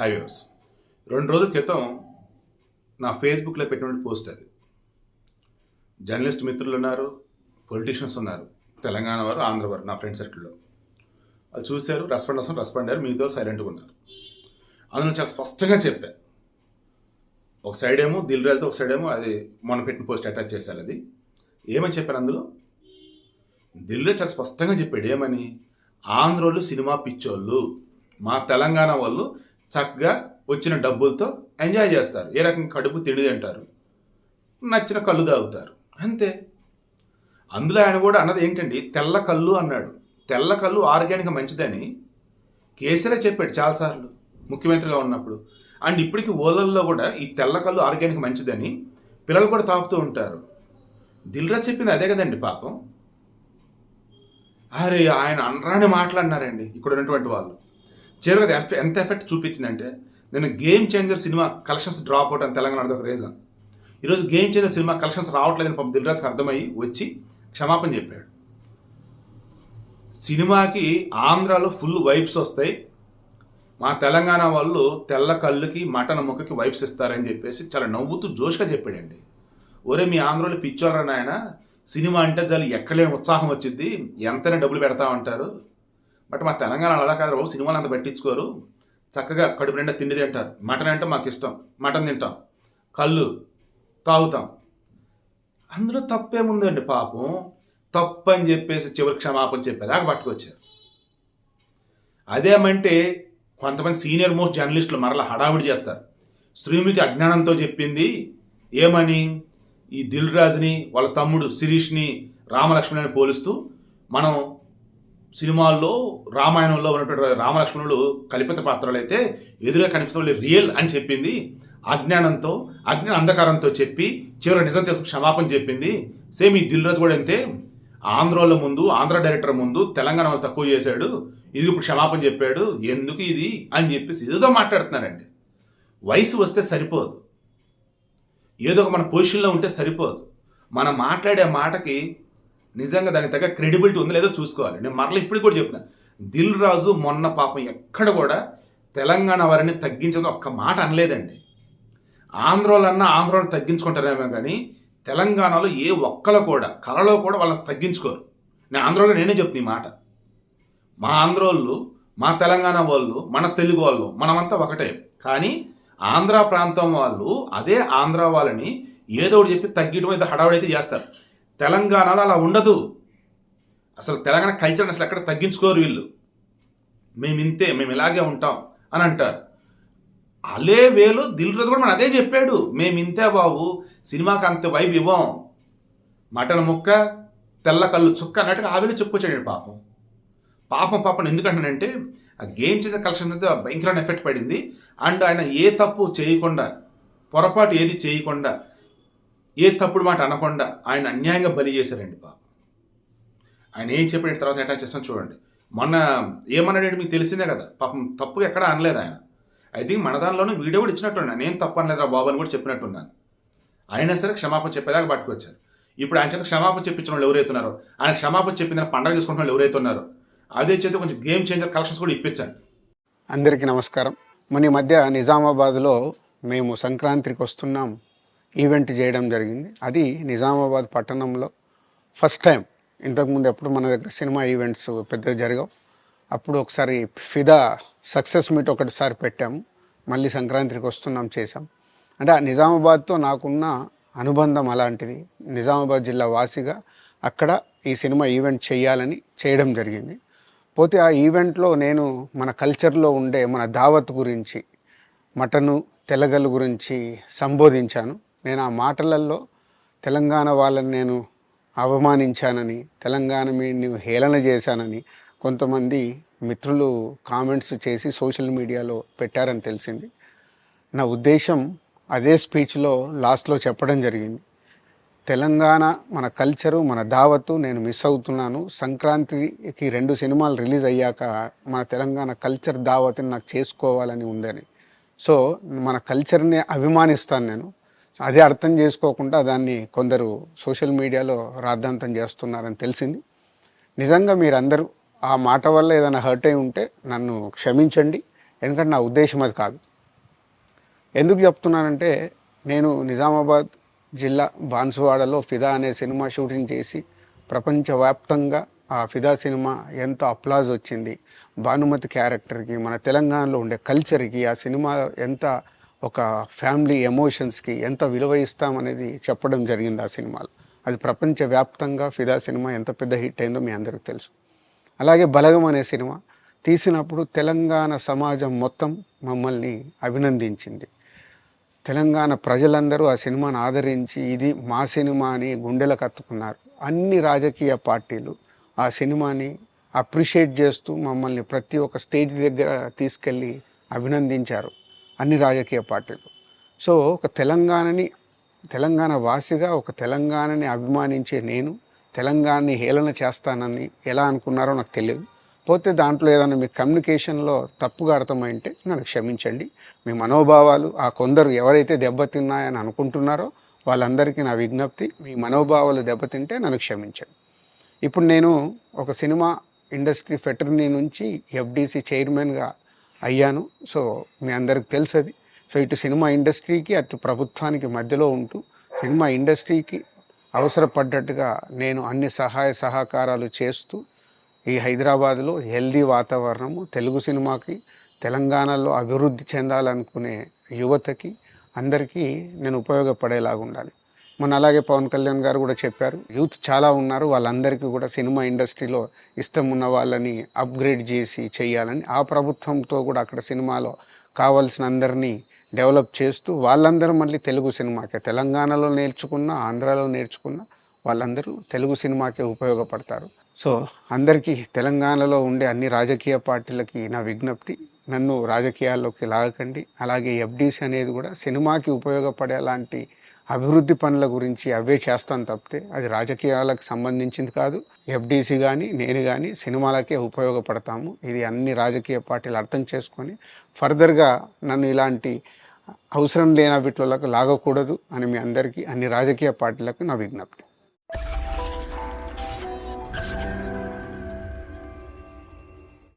Hi views రెండు రోజుల క్రితం నా ఫేస్బుక్లో పెట్టినటువంటి పోస్ట్ అది. జర్నలిస్ట్ మిత్రులు ఉన్నారు పొలిటీషియన్స్ ఉన్నారు తెలంగాణ వారు ఆంధ్ర వారు నా ఫ్రెండ్ సర్కిల్లో. అది చూశారు రెస్పాండ్ వస్తాం రెస్పాండ్ అయ్యారు మీతో సైలెంట్గా ఉన్నారు. అందులో చాలా స్పష్టంగా చెప్పాను ఒక సైడ్ ఏమో దిల్ రాజుతో ఒక సైడ్ ఏమో అది మొన్న పెట్టిన పోస్ట్ అటాచ్ చేశారు అది. ఏమని చెప్పారు అందులో? దిల్లో చాలా స్పష్టంగా చెప్పాడు ఏమని? ఆంధ్రోళ్ళు సినిమా పిచ్చోళ్ళు మా తెలంగాణ వాళ్ళు చక్కగా వచ్చిన డబ్బులతో ఎంజాయ్ చేస్తారు. ఏ రకంగా కడుపు తిండి తింటారు నచ్చిన కళ్ళు తాగుతారు. అంతే. అందులో ఆయన కూడా అన్నది ఏంటండి? తెల్ల కళ్ళు అన్నాడు. తెల్ల కళ్ళు ఆరోగ్యానికి మంచిదని కేసీఆర్ చెప్పాడు చాలాసార్లు ముఖ్యమంత్రిగా ఉన్నప్పుడు. అండ్ ఇప్పటికి ఓలల్లో కూడా ఈ తెల్ల కళ్ళు ఆరోగ్యానికి మంచిదని పిల్లలు కూడా తాపుతూ ఉంటారు. దిల్రాజ్ చెప్పింది అదే కదండి పాపం. అరే ఆయన అనరాని మాట్లాడినారండి ఇక్కడ ఉన్నటువంటి వాళ్ళు. చివరికి ఎంత ఎంత ఎఫెక్ట్ చూపించిందంటే నేను గేమ్ చేంజర్ సినిమా కలెక్షన్స్ డ్రాప్ అవుట్ అని తెలంగాణ ఒక రీజన్ ఈరోజు గేమ్ చేంజర్ సినిమా కలెక్షన్స్ రావట్లేదని పాపం దిల్రాజ్కి అర్థమయ్యి వచ్చి క్షమాపణ చెప్పాడు. సినిమాకి ఆంధ్రాలో ఫుల్ వైబ్స్ వస్తాయి. మా తెలంగాణ వాళ్ళు తెల్ల కళ్ళుకి మటన్ ముక్కకి వైబ్స్ ఇస్తారని చెప్పేసి చాలా నవ్వుతూ జోష్గా చెప్పాడండి. ఒరే మీ ఆంధ్రలో పిచ్చోళ్ళ నాయన? సినిమా అంటే చాలు ఎక్కడలేని ఉత్సాహం వచ్చింది ఎంతైనా డబ్బులు పెడతా ఉంటారు. బట్ మా తెలంగాణ అలా కాదు బాబు సినిమాలు అంత పట్టించుకోరు. చక్కగా కడుపు నిండా తిండి తింటారు. మటన్ అంటే మాకు ఇష్టం. మటన్ తింటాం. కళ్ళు తాగుతాం. అందులో తప్పేముందండి పాపం? తప్పు అని చెప్పేసి చివరి క్షమాపణ చెప్పేదాకా పట్టుకొచ్చారు. అదేమంటే కొంతమంది సీనియర్ మోస్ట్ జర్నలిస్టులు మరలా హడావిడి చేస్తారు. శ్రీముఖి అజ్ఞానంతో చెప్పింది ఏమని? ఈ దిల్ రాజుని వాళ్ళ తమ్ముడు శిరీష్ని రామలక్ష్మణుని పోలుస్తూ మనం సినిమాల్లో రామాయణంలో ఉన్నటువంటి రామలక్ష్మణులు కల్పిత పాత్రలు అయితే ఎదురుగా కనిపిస్తున్న వాళ్ళు రియల్ అని చెప్పింది. అజ్ఞానంతో అజ్ఞాన అంధకారంతో చెప్పి చివరి నిజం తెలుసు క్షమాపణ చెప్పింది. సేమ్ ఈ దిల్ రాజు కూడా అంతే. ఆంధ్రోళ్ళ ముందు ఆంధ్ర డైరెక్టర్ ముందు తెలంగాణ వాళ్ళు తక్కువ చేశాడు. ఇది ఇప్పుడు క్షమాపణ చెప్పాడు. ఎందుకు ఇది? అని చెప్పేసి ఏదో మాట్లాడుతున్నారండి. వయసు వస్తే సరిపోదు. ఏదో ఒక మన పొజిషన్లో ఉంటే సరిపోదు. మనం మాట్లాడే మాటకి నిజంగా దానికి తగ్గ క్రెడిబిలిటీ ఉందో లేదో చూసుకోవాలి. నేను మరలా ఇప్పుడు కూడా చెప్తాను దిల్ రాజు మొన్న పాపం ఎక్కడ కూడా తెలంగాణ వారిని తగ్గించడం ఒక్క మాట అనలేదండి. ఆంధ్రోలన్నా ఆంధ్రోని తగ్గించుకుంటారేమో కానీ తెలంగాణలో ఏ ఒక్కరు కూడా కళలో కూడా వాళ్ళని తగ్గించుకోరు. నేను ఆంధ్రలో నేనే చెప్తున్నా ఈ మాట. మా ఆంధ్రోళ్ళు మా తెలంగాణ వాళ్ళు మన తెలుగు వాళ్ళు మనమంతా ఒకటే. కానీ ఆంధ్ర ప్రాంతం వాళ్ళు అదే ఆంధ్ర వాళ్ళని ఏదో ఒకటి చెప్పి తగ్గియడం ఏదో హడావుడైతే చేస్తారు. తెలంగాణలో అలా ఉండదు. అసలు తెలంగాణ కల్చర్ అసలు ఎక్కడ తగ్గించుకోరు వీళ్ళు. మేము ఇంతే మేము ఇలాగే ఉంటాం అని అంటారు. అలే వేలు దిల్ రోజు కూడా మనం అదే చెప్పాడు. మేము ఇంతే బాబు సినిమాకి అంత వైబ్ ఇవ్వం. మటన్ ముక్క తెల్ల కళ్ళు చుక్క అన్నట్టుగా ఆవిడ చెప్పుకొచ్చాడు పాపం. పాపం పాపం ఎందుకంటానంటే ఆ గేమ్ చేసే కలెక్షన్ మీద భయంకరమైన ఎఫెక్ట్ పడింది. అండ్ ఆయన ఏ తప్పు చేయకుండా పొరపాటు ఏది చేయకుండా ఏ తప్పుడు మాట అనకుండా ఆయన అన్యాయంగా బలి చేశారండి పాప. ఆయన ఏం చెప్పిన తర్వాత అటాచ్ చేస్తాను చూడండి. మొన్న ఏమన్నాడంటే మీకు తెలిసిందే కదా? పాపం తప్పుగా ఎక్కడ అనలేదు ఆయన. ఐ థింక్ మన దానిలోనే వీడియో కూడా ఇచ్చినట్టున్నాను నేను తప్పు అనలేదురా బాబు అని కూడా చెప్పినట్టున్నాను. అయినా సరే క్షమాపణ చెప్పేదాకా పట్టుకొచ్చారు ఇప్పుడు ఆయన చేత క్షమాపణ చెప్పించిన వాళ్ళు ఎవరైతున్నారో ఆయన క్షమాపణ చెప్పిన పండగ చేసుకుంటున్న వాళ్ళు ఎవరైతున్నారో అదే చేత కొంచెం గేమ్ చేంజర్ కలెక్షన్స్ కూడా ఇప్పించండి. అందరికీ నమస్కారం. మన ఈ మధ్య నిజామాబాద్లో మేము సంక్రాంతికి వస్తున్నాం. ఈవెంట్ చేయడం జరిగింది. అది నిజామాబాద్ పట్టణంలో ఫస్ట్ టైం. ఇంతకుముందు ఎప్పుడు మన దగ్గర సినిమా ఈవెంట్స్ పెద్దగా జరగవు. అప్పుడు ఒకసారి ఫిదా సక్సెస్ మీట్ ఒకటిసారి పెట్టాము. మళ్ళీ సంక్రాంతికి వస్తున్నాం చేసాం అంటే ఆ నిజామాబాద్తో నాకున్న అనుబంధం అలాంటిది. నిజామాబాద్ జిల్లా వాసిగా అక్కడ ఈ సినిమా ఈవెంట్ చేయాలని చేయడం జరిగింది. పోతే ఆ ఈవెంట్లో నేను మన కల్చర్లో ఉండే మన దావత్ గురించి మటను తెలగలు గురించి సంబోధించాను. నేను ఆ మాటలలో తెలంగాణ వాళ్ళని నేను అవమానించానని తెలంగాణ మీద హేళన చేశానని కొంతమంది మిత్రులు కామెంట్స్ చేసి సోషల్ మీడియాలో పెట్టారని తెలిసింది. నా ఉద్దేశం అదే స్పీచ్లో లాస్ట్లో చెప్పడం జరిగింది. తెలంగాణ మన కల్చరు మన దావత్తు నేను మిస్ అవుతున్నాను. సంక్రాంతికి రెండు సినిమాలు రిలీజ్ అయ్యాక మన తెలంగాణ కల్చర్ దావత్ని నాకు చేసుకోవాలని ఉందని. సో మన కల్చర్ని అభిమానిస్తాను నేను. అదే అర్థం చేసుకోకుండా దాన్ని కొందరు సోషల్ మీడియాలో రాద్ధాంతం చేస్తున్నారని తెలిసింది. నిజంగా మీరందరూ ఆ మాట వల్ల ఏదైనా హర్ట్ అయి ఉంటే నన్ను క్షమించండి. ఎందుకంటే నా ఉద్దేశం అది కాదు. ఎందుకు చెప్తున్నానంటే నేను నిజామాబాద్ జిల్లా బాన్సువాడలో ఫిదా అనే సినిమా షూటింగ్ చేసి ప్రపంచవ్యాప్తంగా ఆ ఫిదా సినిమా ఎంత అప్లాజ్ వచ్చింది. భానుమతి క్యారెక్టర్కి మన తెలంగాణలో ఉండే కల్చర్కి ఆ సినిమా ఎంత ఒక ఫ్యామిలీ ఎమోషన్స్కి ఎంత విలువ ఇస్తామనేది చెప్పడం జరిగింది ఆ సినిమాలో. అది ప్రపంచవ్యాప్తంగా ఫిదా సినిమా ఎంత పెద్ద హిట్ అయిందో మీ అందరికీ తెలుసు. అలాగే బలగం అనే సినిమా తీసినప్పుడు తెలంగాణ సమాజం మొత్తం మమ్మల్ని అభినందించింది. తెలంగాణ ప్రజలందరూ ఆ సినిమాను ఆదరించి ఇది మా సినిమా అని గుండెలు కత్తుకున్నారు. అన్ని రాజకీయ పార్టీలు ఆ సినిమాని అప్రిషియేట్ చేస్తూ మమ్మల్ని ప్రతి ఒక్క స్టేజ్ దగ్గర తీసుకెళ్ళి అభినందించారు. అన్ని రాజకీయ పార్టీలు. సో ఒక తెలంగాణని తెలంగాణ వాసిగా ఒక తెలంగాణని అభిమానించే నేను తెలంగాణని హేళన చేస్తానని ఎలా అనుకున్నారో నాకు తెలియదు. పోతే దాంట్లో ఏదైనా మీ కమ్యూనికేషన్లో తప్పుగా అర్థమైంటే నన్ను క్షమించండి. మీ మనోభావాలు ఆ కొందరు ఎవరైతే దెబ్బతిన్నాయని అనుకుంటున్నారో వాళ్ళందరికీ నా విజ్ఞప్తి మీ మనోభావాలు దెబ్బతింటే నన్ను క్షమించండి. ఇప్పుడు నేను ఒక సినిమా ఇండస్ట్రీ ఫెటర్నీ నుంచి ఎఫ్డీసీ చైర్మన్గా అయ్యాను. సో మీ అందరికి తెలుసు అది సో ఇటు సినిమా ఇండస్ట్రీకి అటు ప్రభుత్వానికి మధ్యలో ఉంటూ సినిమా ఇండస్ట్రీకి అవసరపడ్డట్టుగా నేను అన్ని సహాయ సహకారాలు చేస్తూ ఈ హైదరాబాద్లో హెల్దీ వాతావరణము తెలుగు సినిమాకి తెలంగాణలో అభివృద్ధి చెందాలనుకునే యువతకి అందరికీ నేను ఉపయోగపడేలాగా ఉండాలి మన అలాగే పవన్ కళ్యాణ్ గారు కూడా చెప్పారు. యూత్ చాలా ఉన్నారు. వాళ్ళందరికీ కూడా సినిమా ఇండస్ట్రీలో ఇష్టం ఉన్న వాళ్ళని అప్గ్రేడ్ చేసి చేయాలని ఆ ప్రభుత్వంతో కూడా అక్కడ సినిమాలో కావాల్సిన అందరినీ డెవలప్ చేస్తూ వాళ్ళందరూ మళ్ళీ తెలుగు సినిమాకే తెలంగాణలో నేర్చుకున్న ఆంధ్రాలో నేర్చుకున్న వాళ్ళందరూ తెలుగు సినిమాకే ఉపయోగపడతారు. సో అందరికీ తెలంగాణలో ఉండే అన్ని రాజకీయ పార్టీలకి నా విజ్ఞప్తి నన్ను రాజకీయాల్లోకి లాగకండి. అలాగే ఎఫ్డీసీ అనేది కూడా సినిమాకి ఉపయోగపడేలాంటి అభివృద్ధి పనుల గురించి అవే చేస్తాను తప్పితే అది రాజకీయాలకు సంబంధించింది కాదు. ఎఫ్డీసీ కానీ నేను కానీ సినిమాలకే ఉపయోగపడతాము. ఇది అన్ని రాజకీయ పార్టీలు అర్థం చేసుకొని ఫర్దర్గా నన్ను ఇలాంటి అవసరం లేని వీటిలోకి లాగకూడదు అని మీ అందరికీ అన్ని రాజకీయ పార్టీలకు నా విజ్ఞప్తి.